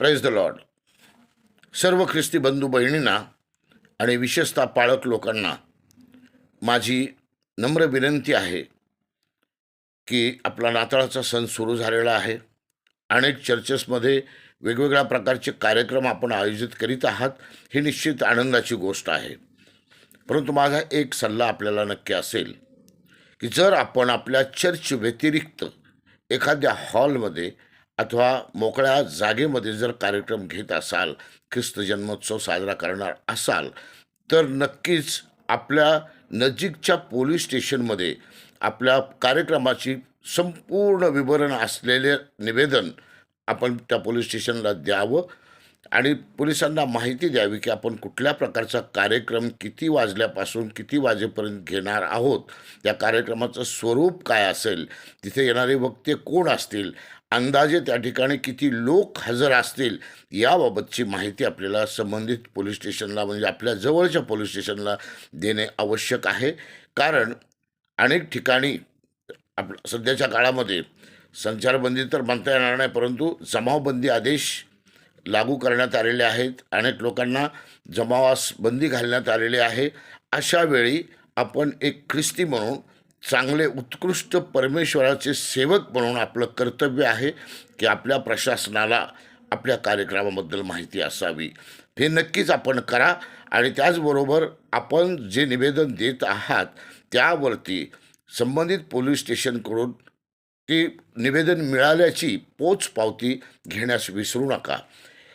Price the Lord सर्व ख्रिस्ती बंधू बहिणींना आणि विशेषतः पाळक लोकांना माझी नम्र विनंती आहे की आपला नाताळाचा सण सुरू झालेला आहे. अनेक चर्चेसमध्ये वेगवेगळ्या प्रकारचे कार्यक्रम आपण आयोजित करीत आहात. ही निश्चित आनंदाची गोष्ट आहे. परंतु माझा एक सल्ला आपल्याला नक्की असेल की जर आपण आपल्या चर्च व्यतिरिक्त एखाद्या हॉलमध्ये अथवा मोकळ्या जागेमध्ये जर कार्यक्रम घेत असाल ख्रिस्त जन्मोत्सव साजरा करणार असाल तर नक्कीच आपल्या नजीकच्या पोलीस स्टेशनमध्ये आपल्या कार्यक्रमाची संपूर्ण विवरण असलेले निवेदन आपण त्या पोलीस स्टेशनला द्यावं आणि पोलिसांना माहिती द्यावी की आपण कुठल्या प्रकारचा कार्यक्रम किती वाजल्यापासून किती वाजेपर्यंत घेणार आहोत त्या कार्यक्रमाचं स्वरूप काय असेल तिथे येणारे वक्ते कोण असतील अंदाजे त्या ठिकाणी किती लोक हजर असतील याबाबतची माहिती आपल्याला संबंधित पोलीस स्टेशनला म्हणजे आपल्या जवळच्या पोलीस स्टेशनला देणे आवश्यक आहे. कारण अनेक ठिकाणी आप सध्याच्या काळामध्ये संचारबंदी तर म्हणता येणार नाही परंतु जमावबंदी आदेश लागू करण्यात आलेले आहेत. अनेक लोकांना जमावास बंदी घालण्यात आलेली आहे. अशा वेळी आपण एक ख्रिस्ती म्हणून चांगले उत्कृष्ट परमेश्वराचे सेवक म्हणून आपलं कर्तव्य आहे की आपल्या प्रशासनाला आपल्या कार्यक्रमाबद्दल माहिती असावी. हे नक्कीच आपण करा आणि त्याचबरोबर आपण जे निवेदन देत आहात त्यावरती संबंधित पोलीस स्टेशनकडून ती निवेदन मिळाल्याची पोचपावती घेण्यास विसरू नका.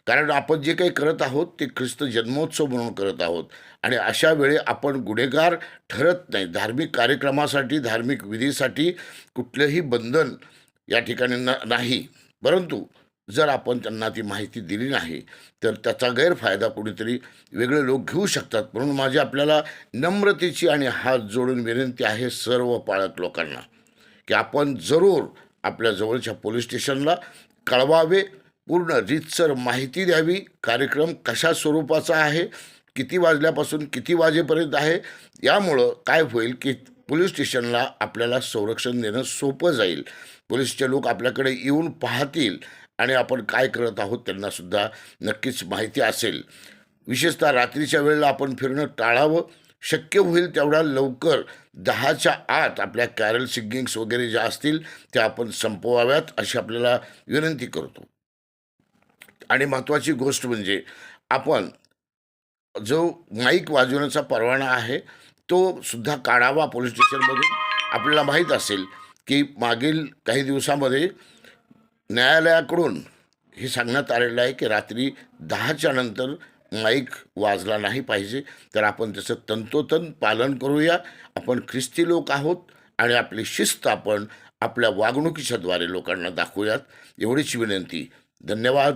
कारण आपण जे काही करत आहोत ते ख्रिस्त जन्मोत्सव म्हणून करत आहोत. आणि अशा वेळी आपण गुन्हेगार ठरत नाही. धार्मिक कार्यक्रमासाठी धार्मिक विधीसाठी कुठलंही बंधन या ठिकाणी न नाही. परंतु जर आपण त्यांना ती माहिती दिली नाही तर त्याचा गैरफायदा कुणीतरी वेगळे लोक घेऊ शकतात. म्हणून माझी आपल्याला नम्रतेची आणि हात जोडून विनंती आहे सर्व पाळक लोकांना की आपण जरूर आपल्या जवळच्या पोलीस स्टेशनला कळवावे पूर्ण रीतसर माहिती द्यावी. कार्यक्रम कशा स्वरूपाचा आहे? किती वाजल्यापासून किती वाजेपर्यंत आहे? यामुळं काय होईल की पोलीस स्टेशनला आपल्याला संरक्षण देणं सोपं जाईल. पोलीसचे लोक आपल्याकडे येऊन पाहतील आणि आपण काय करत आहोत त्यांनासुद्धा नक्कीच माहिती असेल. विशेषतः रात्रीच्या वेळेला आपण फिरणं टाळावं. शक्य होईल तेवढ्या लवकर. दहाच्या आत आपल्या कॅरल सिंगिंग्स वगैरे ज्या असतील त्या आपण संपवाव्यात अशी आपल्याला विनंती करतो. आणि महत्त्वाची गोष्ट म्हणजे आपण जो माईक वाजवण्याचा परवाना आहे तो सुद्धा काढावा पोलीस स्टेशनमधून. आपल्याला माहीत असेल की मागील काही दिवसामध्ये न्यायालयाकडून हे सांगण्यात आलेलं आहे की रात्री दहाच्या नंतर माईक वाजला नाही पाहिजे. तर आपण त्याचं तंतोतंत पालन करूया. आपण ख्रिस्ती लोक आहोत आणि आपली शिस्त आपण आपल्या वागणुकीच्याद्वारे लोकांना दाखवूयात. एवढीच विनंती. धन्यवाद.